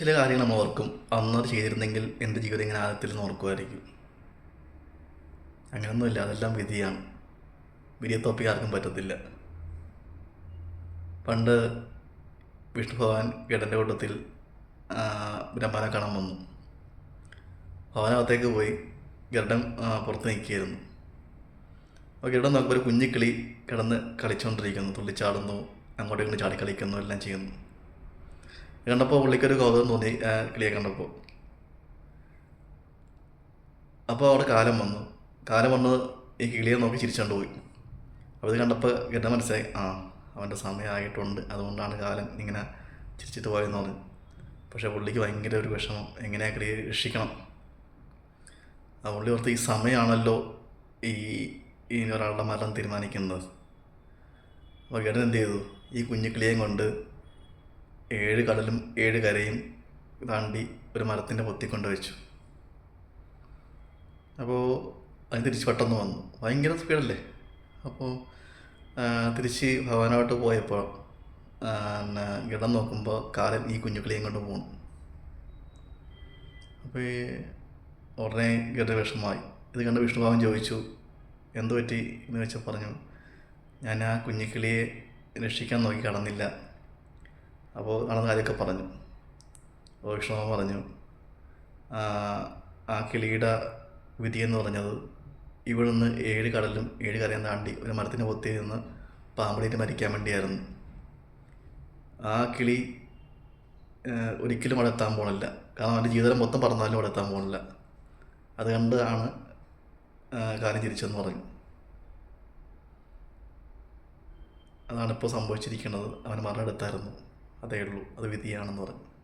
ചില കാര്യങ്ങൾ നമ്മൾ ഓർക്കും. അന്നത് ചെയ്തിരുന്നെങ്കിൽ എന്റെ ജീവിതം ഇങ്ങനെ ആദ്യത്തിൽ നിന്ന് ഓർക്കുമായിരിക്കും. അങ്ങനെയൊന്നുമില്ല അതെല്ലാം വിധിയാണ്. വിധിയെ തോപ്പിക്ക് ആർക്കും പറ്റത്തില്ല. പണ്ട് വിഷ്ണു ഭഗവാൻ ഗഡന്റെ കൂട്ടത്തിൽ ബ്രഹ്മനെ കാണാൻ വന്നു. ഭവനകത്തേക്ക് പോയി ഗരുഡൻ പുറത്ത് നിൽക്കുകയായിരുന്നു. അപ്പോൾ ഗരുഡൻ നോക്കുമ്പോൾ ഒരു കുഞ്ഞിക്കിളി കിടന്ന് കളിച്ചുകൊണ്ടിരിക്കുന്നു തുള്ളിച്ചാടുന്നു അങ്ങോട്ടും ഇങ്ങോട്ട് ചാടി കളിക്കുന്നു എല്ലാം ചെയ്യുന്നു. കണ്ടപ്പോൾ പുള്ളിക്കൊരു കൗതുകം തോന്നി കിളിയെ കണ്ടപ്പോൾ അപ്പോൾ അവിടെ കാലം വന്നു. കാലം വന്ന് ഈ കിളിയെ നോക്കി ചിരിച്ചുകൊണ്ട് പോയി. അപ്പോൾ ഇത് കണ്ടപ്പോൾ എന്റെ മനസ്സിലായി ആ അവന്റെ സമയമായിട്ടുണ്ട് അതുകൊണ്ടാണ് കാലം ഇങ്ങനെ ചിരിച്ചിട്ട് പോയെന്ന് പറഞ്ഞു പക്ഷേ പുള്ളിക്ക് ഭയങ്കര ഒരു വിഷമം എങ്ങനെയാണ് കിളിയെ രക്ഷിക്കണം? ആ പുള്ളി ഓർത്ത് ഈ സമയമാണല്ലോ ഈ ഇനി ഒരാളുടെ മരണം തീരുമാനിക്കുന്നത്. അപ്പോൾ ഗഡൻ എന്ത് ചെയ്തു? ഈ കുഞ്ഞു കിളിയേയും കൊണ്ട് ഏഴ് കടലും ഏഴ് കരയും താണ്ടി ഒരു മരത്തിന്റെ പൊത്തിക്കൊണ്ട് വെച്ചു. അപ്പോൾ അതിന് തിരിച്ച് പെട്ടെന്ന് വന്നു. ഭയങ്കര സ്പീഡല്ലേ? അപ്പോൾ തിരിച്ച് ഭവനോട്ട് പോയപ്പോൾ പിന്നെ ഇടം നോക്കുമ്പോൾ കാലൻ ഈ കുഞ്ഞുക്കിളിയും കൊണ്ട് പോകണം അപ്പോൾ ഉടനെ ഗഡ വിഷമമായി. ഇത് കണ്ട് വിഷ്ണുഭാവൻ ചോദിച്ചു എന്തു പറ്റി എന്ന് വെച്ചാൽ പറഞ്ഞു ഞാൻ ആ കുഞ്ഞിക്കിളിയെ രക്ഷിക്കാൻ നോക്കി കടന്നില്ല. അപ്പോൾ നടന്ന കാര്യമൊക്കെ പറഞ്ഞു. അപ്പോൾ പറഞ്ഞു "ആ, കിളിയുടെ എന്ന് പറഞ്ഞത് ഇവിടുന്ന് ഏഴ് കടലും ഏഴ് കരയും താണ്ടി ഒരു മരത്തിന് പൊത്തി നിന്ന് പാമ്പടിയിട്ട് മരിക്കാൻ വേണ്ടിയായിരുന്നു. ആ കിളി ഒരിക്കലും അവിടെ എത്താൻ പോണില്ല. കാരണം അവന്റെ ജീവിതം മൊത്തം പറഞ്ഞാലും അവിടെ എത്താൻ പോണില്ല. അതുകൊണ്ടാണ് കാര്യം തിരിച്ചെന്ന് പറഞ്ഞു. അതാണ് ഇപ്പോൾ സംഭവിച്ചിരിക്കുന്നത്. അവൻ മരണം എടുത്തായിരുന്നു അതേ ഉള്ളൂ. അത് വിധിയാണെന്ന് പറഞ്ഞു.